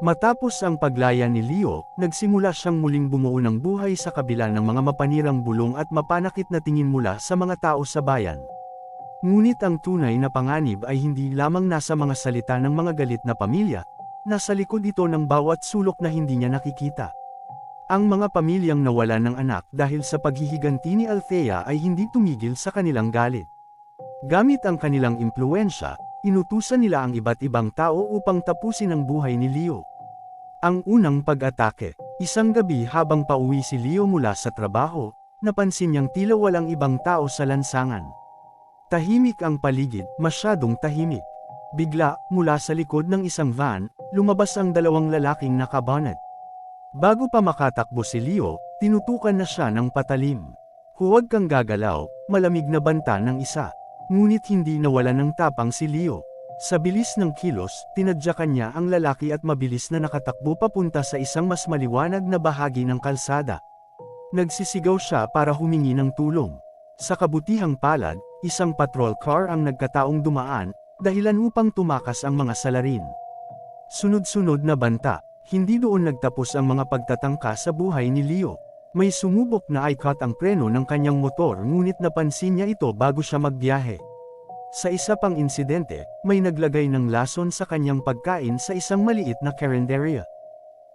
Matapos ang paglaya ni Leo, nagsimula siyang muling bumuo ng buhay sa kabila ng mga mapanirang bulong at mapanakit na tingin mula sa mga tao sa bayan. Ngunit ang tunay na panganib ay hindi lamang nasa mga salita ng mga galit na pamilya, nasa likod ito ng bawat sulok na hindi niya nakikita. Ang mga pamilyang nawala ng anak dahil sa paghihiganti ni Althea ay hindi tumigil sa kanilang galit. Gamit ang kanilang impluensya, inutusan nila ang iba't ibang tao upang tapusin ang buhay ni Leo. Ang unang pag-atake, isang gabi habang pauwi si Leo mula sa trabaho, napansin niyang tila walang ibang tao sa lansangan. Tahimik ang paligid, masyadong tahimik. Bigla, mula sa likod ng isang van, lumabas ang dalawang lalaking nakabonet. Bago pa makatakbo si Leo, tinutukan na siya ng patalim. Huwag kang gagalaw, malamig na banta ng isa. Ngunit hindi nawala ng tapang si Leo. Sa bilis ng kilos, tinadyakan niya ang lalaki at mabilis na nakatakbo papunta sa isang mas maliwanag na bahagi ng kalsada. Nagsisigaw siya para humingi ng tulong. Sa kabutihang palad, isang patrol car ang nagkataong dumaan, dahilan upang tumakas ang mga salarin. Sunod-sunod na banta, hindi doon nagtapos ang mga pagtatangka sa buhay ni Leo. May sumubok na i-cut ang preno ng kanyang motor ngunit napansin niya ito bago siya magbiyahe. Sa isa pang insidente, may naglagay ng lason sa kanyang pagkain sa isang maliit na carinderia.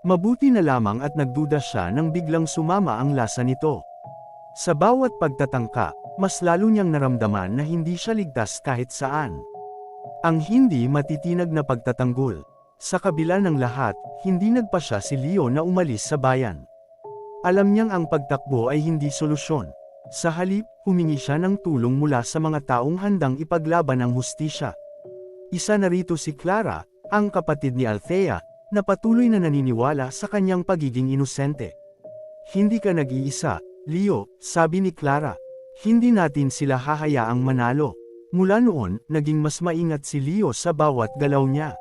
Mabuti na lamang at nagduda siya nang biglang sumama ang lasa nito. Sa bawat pagtatangka, mas lalo niyang naramdaman na hindi siya ligtas kahit saan. Ang hindi matitinag na pagtatanggol. Sa kabila ng lahat, hindi nagpa siya si Leo na umalis sa bayan. Alam niyang ang pagtakbo ay hindi solusyon. Sa halip, humingi siya ng tulong mula sa mga taong handang ipaglaban ang hustisya. Isa na rito si Clara, ang kapatid ni Althea, na patuloy na naniniwala sa kanyang pagiging inosente. Hindi ka nag-iisa, Leo, sabi ni Clara. Hindi natin sila hahayaang manalo. Mula noon, naging mas maingat si Leo sa bawat galaw niya.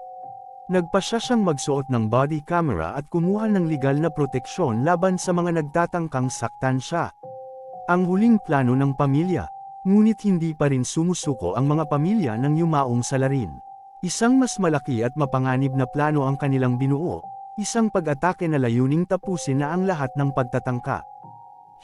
Nagpasya siyang magsuot ng body camera at kumuha ng legal na proteksyon laban sa mga nagtatangkang saktan siya. Ang huling plano ng pamilya. Ngunit hindi pa rin sumusuko ang mga pamilya ng yumaong salarin. Isang mas malaki at mapanganib na plano ang kanilang binuo, isang pag-atake na layuning tapusin na ang lahat ng pagtatangka.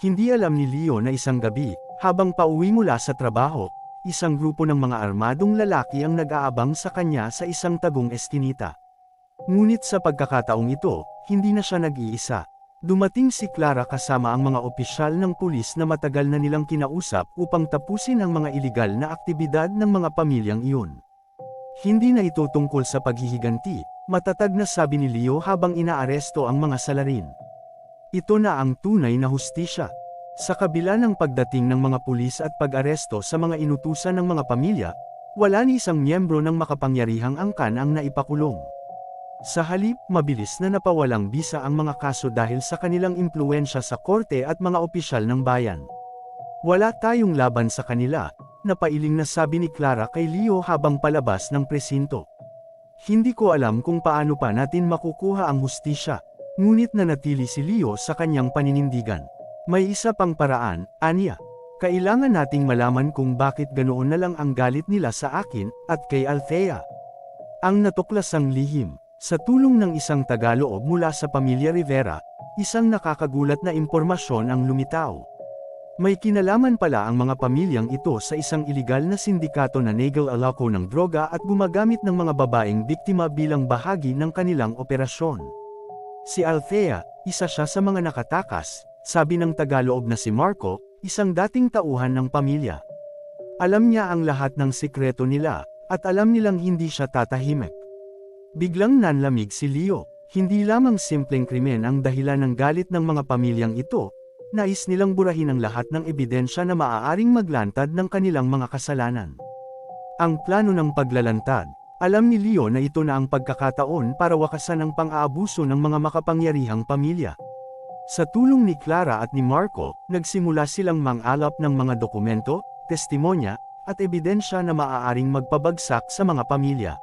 Hindi alam ni Leo na isang gabi, habang pauwi mula sa trabaho, isang grupo ng mga armadong lalaki ang nag-aabang sa kanya sa isang tagong eskinita. Ngunit sa pagkakataong ito, hindi na siya nag-iisa. Dumating si Clara kasama ang mga opisyal ng pulis na matagal na nilang kinausap upang tapusin ang mga iligal na aktibidad ng mga pamilyang iyon. Hindi na ito tungkol sa paghihiganti, matatag na sabi ni Leo habang inaaresto ang mga salarin. Ito na ang tunay na hustisya. Sa kabila ng pagdating ng mga pulis at pag-aresto sa mga inutusan ng mga pamilya, wala ni isang miyembro ng makapangyarihang angkan ang naipakulong. Sa halip, mabilis na napawalang bisa ang mga kaso dahil sa kanilang impluensya sa korte at mga opisyal ng bayan. Wala tayong laban sa kanila, napailing na sabi ni Clara kay Leo habang palabas ng presinto. Hindi ko alam kung paano pa natin makukuha ang hustisya, ngunit nanatili si Leo sa kanyang paninindigan. May isa pang paraan, Anya. Kailangan nating malaman kung bakit ganoon na lang ang galit nila sa akin, at kay Althea. Ang natuklasang lihim, sa tulong ng isang Tagaloob mula sa pamilya Rivera, isang nakakagulat na impormasyon ang lumitaw. May kinalaman pala ang mga pamilyang ito sa isang iligal na sindikato na nagal alako ng droga at gumagamit ng mga babaeng biktima bilang bahagi ng kanilang operasyon. Si Althea, isa siya sa mga nakatakas, sabi ng Tagaloob na si Marco, isang dating tauhan ng pamilya. Alam niya ang lahat ng sikreto nila, at alam nilang hindi siya tatahimik. Biglang nanlamig si Leo. Hindi lamang simpleng krimen ang dahilan ng galit ng mga pamilyang ito, nais nilang burahin ang lahat ng ebidensya na maaaring maglantad ng kanilang mga kasalanan. Ang plano ng paglalantad, alam ni Leo na ito na ang pagkakataon para wakasan ang pang-aabuso ng mga makapangyarihang pamilya. Sa tulong ni Clara at ni Marco, nagsimula silang mang-alap ng mga dokumento, testimonya, at ebidensya na maaaring magpabagsak sa mga pamilya.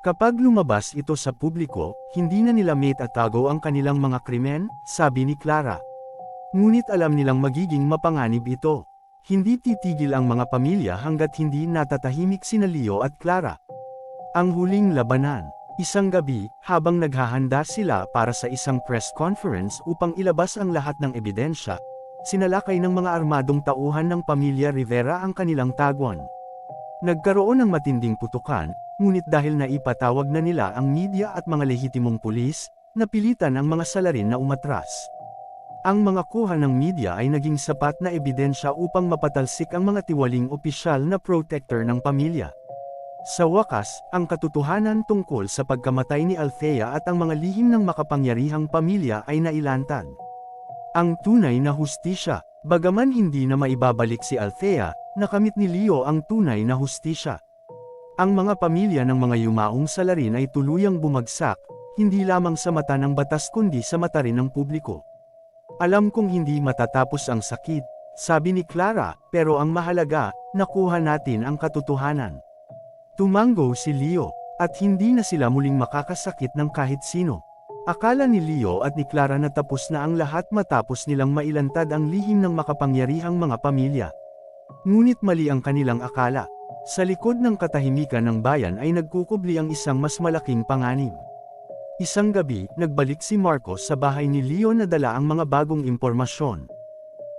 Kapag lumabas ito sa publiko, hindi na nila maitatago ang kanilang mga krimen, sabi ni Clara. Ngunit alam nilang magiging mapanganib ito. Hindi titigil ang mga pamilya hanggat hindi natatahimik sina Leo at Clara. Ang huling labanan, Isang gabi, habang naghahanda sila para sa isang press conference upang ilabas ang lahat ng ebidensya, sinalakay ng mga armadong tauhan ng pamilya Rivera ang kanilang tagwan. Nagkaroon ng matinding putukan, ngunit dahil naipatawag na nila ang media at mga lehitimong pulis, napilitan ang mga salarin na umatras. Ang mga kuha ng media ay naging sapat na ebidensya upang mapatalsik ang mga tiwaling opisyal na protector ng pamilya. Sa wakas, ang katotohanan tungkol sa pagkamatay ni Althea at ang mga lihim ng makapangyarihang pamilya ay nailantad. Ang tunay na hustisya, bagaman hindi na maibabalik si Althea, nakamit ni Leo ang tunay na hustisya. Ang mga pamilya ng mga yumaong salarin ay tuluyang bumagsak, hindi lamang sa mata ng batas kundi sa mata rin ng publiko. Alam kong hindi matatapos ang sakit, sabi ni Clara, pero ang mahalaga, nakuha natin ang katotohanan. Tumango si Leo, at hindi na sila muling makakasakit ng kahit sino. Akala ni Leo at ni Clara na tapos na ang lahat matapos nilang mailantad ang lihim ng makapangyarihang mga pamilya. Ngunit mali ang kanilang akala. Sa likod ng katahimikan ng bayan ay nagkukubli ang isang mas malaking panganib. Isang gabi, nagbalik si Marcos sa bahay ni Leo na dala ang mga bagong impormasyon.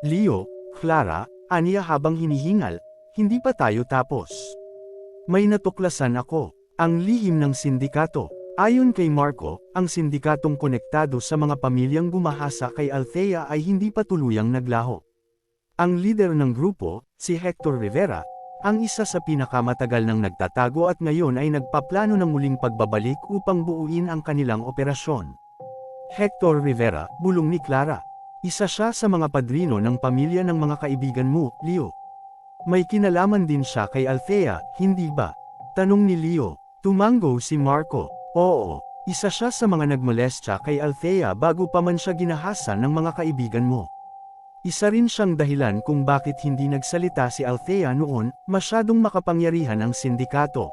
Leo, Clara, aniya habang hinihingal, hindi pa tayo tapos. May natuklasan ako, ang lihim ng sindikato. Ayon kay Marco, ang sindikatong konektado sa mga pamilyang gumahasa kay Althea ay hindi pa tuluyang naglaho. Ang leader ng grupo, si Hector Rivera, ang isa sa pinakamatagal ng nagtatago at ngayon ay nagpaplano ng muling pagbabalik upang buuin ang kanilang operasyon. Hector Rivera, bulong ni Clara. Isa siya sa mga padrino ng pamilya ng mga kaibigan mo, Leo. May kinalaman din siya kay Althea, hindi ba? Tanong ni Leo. Tumango si Marco. Oo, isa siya sa mga nagmolestya kay Althea bago pa man siya ginahasa ng mga kaibigan mo. Isa rin siyang dahilan kung bakit hindi nagsalita si Althea noon, masyadong makapangyarihan ang sindikato.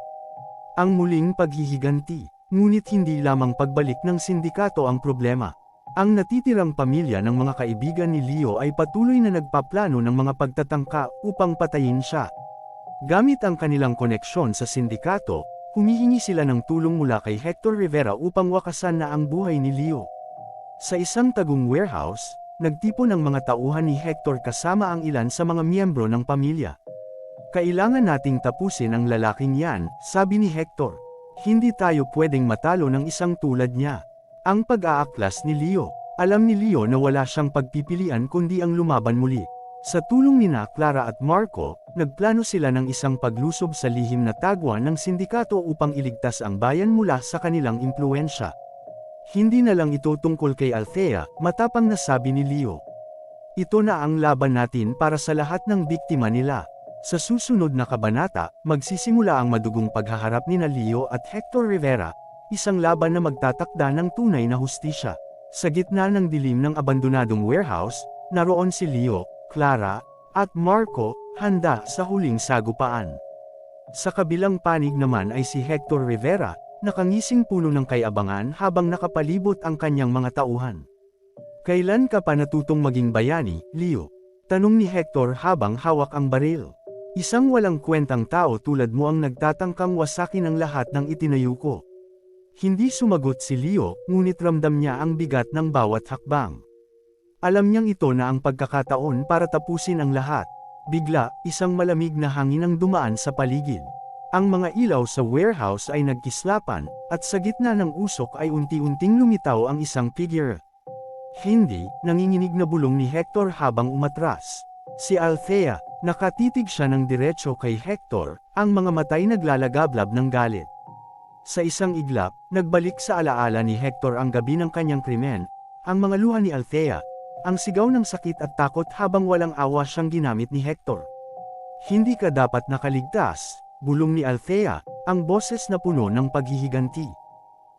Ang muling paghihiganti, ngunit hindi lamang pagbalik ng sindikato ang problema. Ang natitirang pamilya ng mga kaibigan ni Leo ay patuloy na nagpaplano ng mga pagtatangka upang patayin siya. Gamit ang kanilang koneksyon sa sindikato, humihingi sila ng tulong mula kay Hector Rivera upang wakasan na ang buhay ni Leo. Sa isang tagong warehouse, nagtipon ang mga tauhan ni Hector kasama ang ilan sa mga miyembro ng pamilya. Kailangan nating tapusin ang lalaking yan, sabi ni Hector. Hindi tayo pwedeng matalo ng isang tulad niya. Ang pag-aaklas ni Leo. Alam ni Leo na wala siyang pagpipilian kundi ang lumaban muli. Sa tulong ni na Clara at Marco, nagplano sila ng isang paglusob sa lihim na tagwan ng sindikato upang iligtas ang bayan mula sa kanilang impluensya. Hindi na lang ito tungkol kay Althea, matapang na sabi ni Leo. Ito na ang laban natin para sa lahat ng biktima nila. Sa susunod na kabanata, magsisimula ang madugong paghaharap ni na Leo at Hector Rivera, isang laban na magtatakda ng tunay na hustisya. Sa gitna ng dilim ng abandonadong warehouse, naroon si Leo, Clara, at Marco, handa sa huling sagupaan. Sa kabilang panig naman ay si Hector Rivera, nakangising puno ng kayabangan habang nakapalibot ang kanyang mga tauhan. Kailan ka pa natutong maging bayani, Leo? Tanong ni Hector habang hawak ang baril. Isang walang kwentang tao tulad mo ang nagtatangkang wasakin ang lahat ng itinayo ko. Hindi sumagot si Leo, ngunit ramdam niya ang bigat ng bawat hakbang. Alam niyang ito na ang pagkakataon para tapusin ang lahat. Bigla, isang malamig na hangin ang dumaan sa paligid. Ang mga ilaw sa warehouse ay nagkislapan, at sa gitna ng usok ay unti-unting lumitaw ang isang figure. Hindi, nanginginig na bulong ni Hector habang umatras. Si Althea, nakatitig siya ng diretsyo kay Hector, ang mga matay naglalagablab ng galit. Sa isang iglap, nagbalik sa alaala ni Hector ang gabi ng kanyang krimen, ang mga luha ni Althea, ang sigaw ng sakit at takot habang walang awa siyang ginamit ni Hector. Hindi ka dapat nakaligtas, bulong ni Althea, ang boses na puno ng paghihiganti.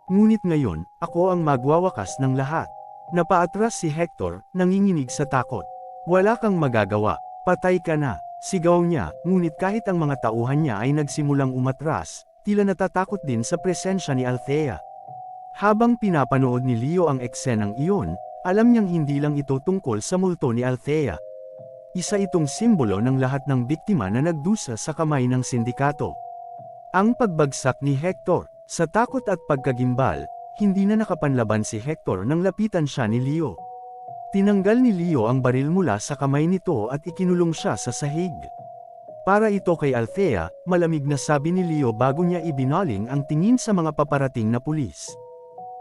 Ngunit ngayon, ako ang magwawakas ng lahat. Napaatras si Hector, nanginginig sa takot. Wala kang magagawa, patay ka na, sigaw niya, ngunit kahit ang mga tauhan niya ay nagsimulang umatras, tila natatakot din sa presensya ni Althea. Habang pinapanood ni Leo ang eksenang iyon, alam niyang hindi lang ito tungkol sa multo ni Althea. Isa itong simbolo ng lahat ng biktima na nagdusa sa kamay ng sindikato. Ang pagbagsak ni Hector, sa takot at pagkagimbal, hindi na nakapanlaban si Hector nang lapitan siya ni Leo. Tinanggal ni Leo ang baril mula sa kamay nito at ikinulong siya sa sahig. Para ito kay Althea, malamig na sabi ni Leo bago niya ibinaling ang tingin sa mga paparating na pulis.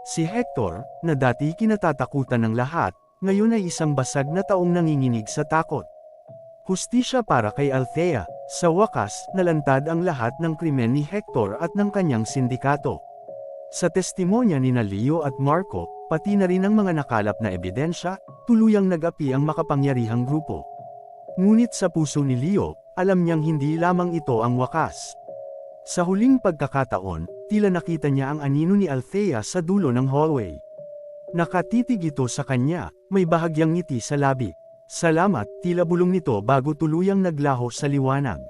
Si Hector, na dati kinatatakutan ng lahat, ngayon ay isang basag na taong nanginginig sa takot. Hustisya para kay Althea, sa wakas, nalantad ang lahat ng krimen ni Hector at ng kanyang sindikato. Sa testimonya ni Leo at Marco, pati na rin ang mga nakalap na ebidensya, tuluyang nag-api ang makapangyarihang grupo. Ngunit sa puso ni Leo, alam niyang hindi lamang ito ang wakas. Sa huling pagkakataon, tila nakita niya ang anino ni Althea sa dulo ng hallway. Nakatitig ito sa kanya, may bahagyang ngiti sa labi. Salamat, tila bulong nito bago tuluyang naglaho sa liwanag.